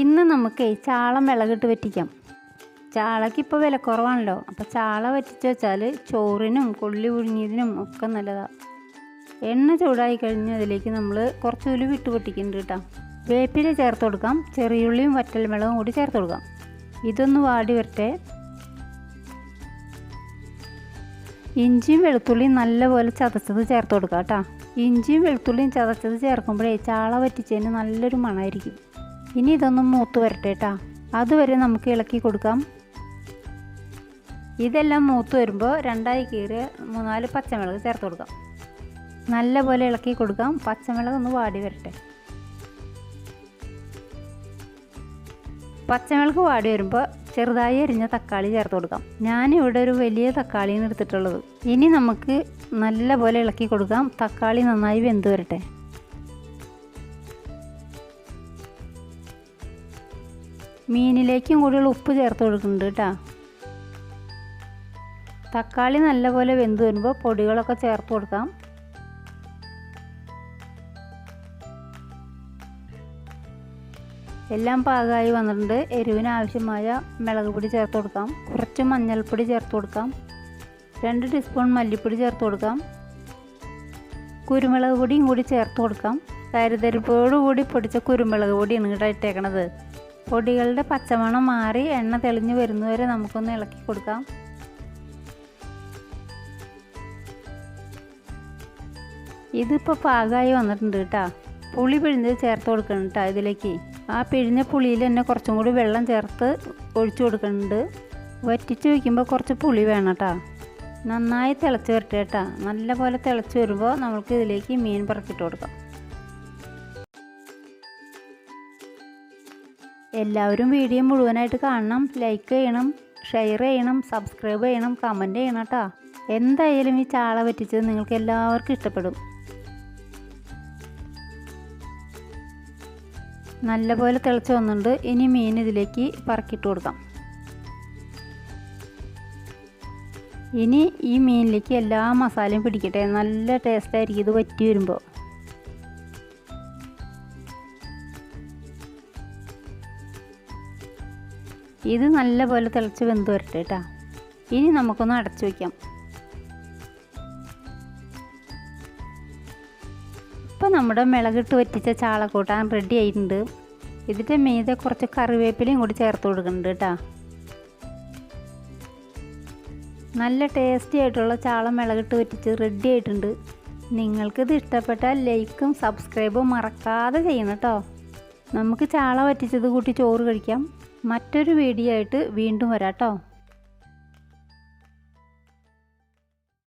ഇന്ന് നമുക്ക് ചാളം വിളകിട്ട് വറ്റിക്കാം. ചാളയ്ക്ക് ഇപ്പോൾ വില കുറവാണല്ലോ. അപ്പോൾ ചാള വറ്റിച്ച് വെച്ചാൽ ചോറിനും കൊള്ളി പുഴുങ്ങിയതിനും ഒക്കെ നല്ലതാണ് എണ്ണ ചൂടായി കഴിഞ്ഞ് അതിലേക്ക് നമ്മൾ കുറച്ച് ഉലുവ് വിട്ട് പൊട്ടിക്കുന്നുണ്ട് കേട്ടോ. വേപ്പില ചേർത്ത് കൊടുക്കാം. ചെറിയുള്ളിയും വറ്റൽമുളകും കൂടി ചേർത്ത് കൊടുക്കാം. ഇതൊന്ന് വാടി വരട്ടെ. ഇഞ്ചിയും വെളുത്തുള്ളിയും നല്ലപോലെ ചതച്ചത് ചേർത്ത് കൊടുക്കാം കേട്ടോ. ഇഞ്ചിയും വെളുത്തുള്ളിയും ചതച്ചത് ചേർക്കുമ്പോഴേ ചാള വറ്റിച്ചതിന് നല്ലൊരു മണമായിരിക്കും. ഇനി ഇതൊന്നും മൂത്ത് വരട്ടെ കേട്ടോ അതുവരെ നമുക്ക് ഇളക്കി കൊടുക്കാം. ഇതെല്ലാം മൂത്ത് വരുമ്പോൾ രണ്ടായി കീറിയ മൂന്നാൽ പച്ചമുളക് ചേർത്ത് കൊടുക്കാം. നല്ലപോലെ ഇളക്കി കൊടുക്കാം. പച്ചമുളക് ഒന്ന് വാടി വരട്ടെ. പച്ചമുളക് വാടി വരുമ്പോൾ ചെറുതായി അരിഞ്ഞ തക്കാളി ചേർത്ത് കൊടുക്കാം. ഞാനിവിടെ ഒരു വലിയ തക്കാളിയാണ് എടുത്തിട്ടുള്ളത്. ഇനി നമുക്ക് നല്ലപോലെ ഇളക്കി കൊടുക്കാം. തക്കാളി നന്നായി വെന്ത് വരട്ടെ. മീനിലേക്കും കൂടിയുള്ള ഉപ്പ് ചേർത്ത് കൊടുക്കുന്നുണ്ട് കേട്ടോ. തക്കാളി നല്ലപോലെ വെന്ത് വരുമ്പോൾ പൊടികളൊക്കെ ചേർത്ത് കൊടുക്കാം. എല്ലാം പാകമായി വന്നിട്ടുണ്ട്. എരിവിന് ആവശ്യമായ മുളക് പൊടി ചേർത്ത് കൊടുക്കാം. കുറച്ച് മഞ്ഞൾപ്പൊടി ചേർത്ത് കൊടുക്കാം. രണ്ട് ടീസ്പൂൺ മല്ലിപ്പൊടി ചേർത്ത് കൊടുക്കാം. കുരുമുളക് പൊടിയും കൂടി ചേർത്ത് കൊടുക്കാം. കരുതരിപ്പോടുകൂടി പൊടിച്ച കുരുമുളക് പൊടിയാണ് കേട്ടോ ഇട്ടേക്കണത്. പൊടികളുടെ പച്ചമണം മാറി എണ്ണ തെളിഞ്ഞു വരുന്നവരെ നമുക്കൊന്ന് ഇളക്കി കൊടുക്കാം. ഇതിപ്പോൾ പാകമായി വന്നിട്ടുണ്ട് കേട്ടോ. പുളി പിഴിഞ്ഞ് ചേർത്ത് കൊടുക്കണം കേട്ടോ ഇതിലേക്ക്. ആ പിഴിഞ്ഞ പുളിയിൽ തന്നെ കുറച്ചും കൂടി വെള്ളം ചേർത്ത് ഒഴിച്ചു കൊടുക്കുന്നുണ്ട്. വറ്റിച്ച് വയ്ക്കുമ്പോൾ കുറച്ച് പുളി വേണം കേട്ടോ. നന്നായി തിളച്ച് വരട്ടെ കേട്ടോ. നല്ലപോലെ തിളച്ച് വരുമ്പോൾ നമുക്ക് ഇതിലേക്ക് മീൻ പറക്കിട്ട് കൊടുക്കാം. എല്ലാവരും വീഡിയോ മുഴുവനായിട്ട് കാണണം ലൈക്ക് ചെയ്യണം ഷെയർ ചെയ്യണം സബ്സ്ക്രൈബ് ചെയ്യണം കമന്റ് ചെയ്യണം കേട്ടോ. എന്തായാലും ഈ ചാള പറ്റിച്ചത് നിങ്ങൾക്ക് എല്ലാവർക്കും ഇഷ്ടപ്പെടും. നല്ലപോലെ തിളച്ച് വന്നിട്ടുണ്ട്. ഇനി മീൻ ഇതിലേക്ക് പറക്കിയിട്ട് കൊടുക്കാം. ഇനി ഈ മീനിലേക്ക് എല്ലാ മസാലയും പിടിക്കട്ടെ. നല്ല ടേസ്റ്റായിരിക്കും ഇത് വറ്റി വരുമ്പോൾ ഇത് നല്ലപോലെ തിളച്ച് വെന്ത് വരട്ടെ കേട്ടോ ഇനി നമുക്കൊന്ന് അടച്ചു വയ്ക്കാം ഇപ്പോൾ നമ്മുടെ മിളകിട്ട് വറ്റിച്ച ചാളക്കൂട്ടാൻ റെഡി ആയിട്ടുണ്ട്. ഇതിന്റെ മീതെ കുറച്ച് കറിവേപ്പിലയും കൂടി ചേർത്ത് കൊടുക്കുന്നുണ്ട് കേട്ടോ നല്ല ടേസ്റ്റി ആയിട്ടുള്ള ചാള മിളകിട്ട് വറ്റിച്ച് റെഡി ആയിട്ടുണ്ട്. നിങ്ങൾക്കിത് ഇഷ്ടപ്പെട്ടാൽ ലൈക്കും സബ്സ്ക്രൈബും മറക്കാതെ ചെയ്യണം കേട്ടോ നമുക്ക് ചാള വറ്റിച്ചത് കൂട്ടി ചോറ് കഴിക്കാം. മറ്റൊരു വീഡിയോ ആയിട്ട് വീണ്ടും വരാം കേട്ടോ